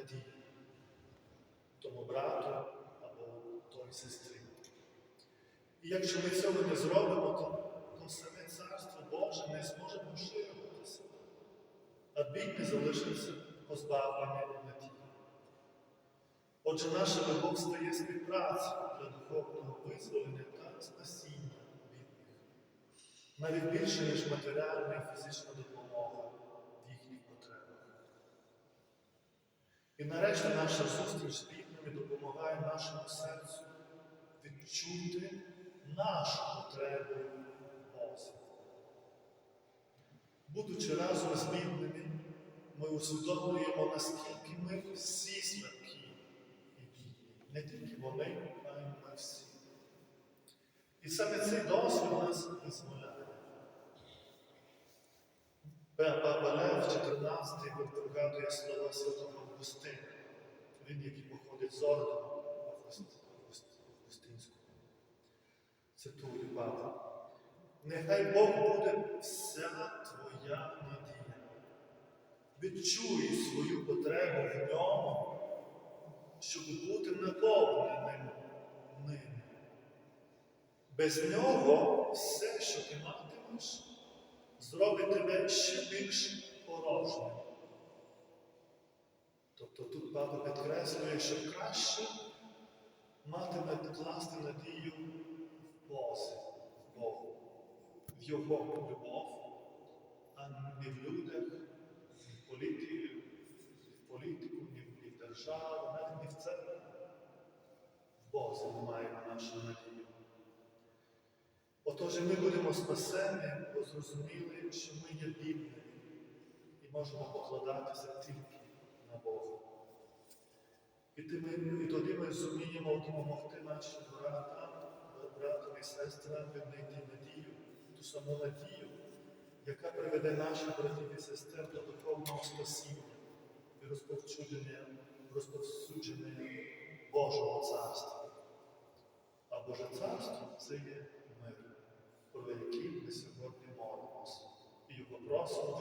надію тому брату або той сестрі. І якщо ми цього не зробимо, то, то саме Царство Боже не зможе поширюватися, а бідні залишиться позбавлені надії. Отже, наша любов стає співпрацею для духовного визволення та спасіння бідних, навіть більше, ніж матеріальна і фізична допомога І нарешті наша зустріч з бідними допомагає нашому серцю відчути нашу потребу Бозі. Будучи разом з бідними, ми усвідомлюємо, наскільки ми всі слабкі і бідні. Не тільки вони, а й ми всі. І саме цей досвід нас визволяє. Папа Лев 14 вигадує слова святого Августина. Він, який походить з ордену Августинського. Цитую Папа. Нехай Бог буде вся твоя надія. Відчуй свою потребу в ньому, щоб бути наповненим ним. Без нього все, що ти матимеш, зробить тебе ще більш Тобто тут папа підкреслює, що краще мати класти надію в Бозі, в Богу, в Його любов, а не в людях, в політику, в політику, ні в державу, навіть не в церкві. В Бозі ми маємо нашу надію. Отож, ми будемо спасені, бо зрозуміли, що ми є бідними і можемо покладатися тільки на Бога. І, ми, і тоді ми зуміємо допомогти нашим братам, братам і сестрам віднайти надію, ту саму надію, яка приведе наших братів і сестер до духовного спасіння і розповсюдження, розповсюдження Божого царства. А Боже царство це є мир, про який ми сьогодні молимося. І його просимо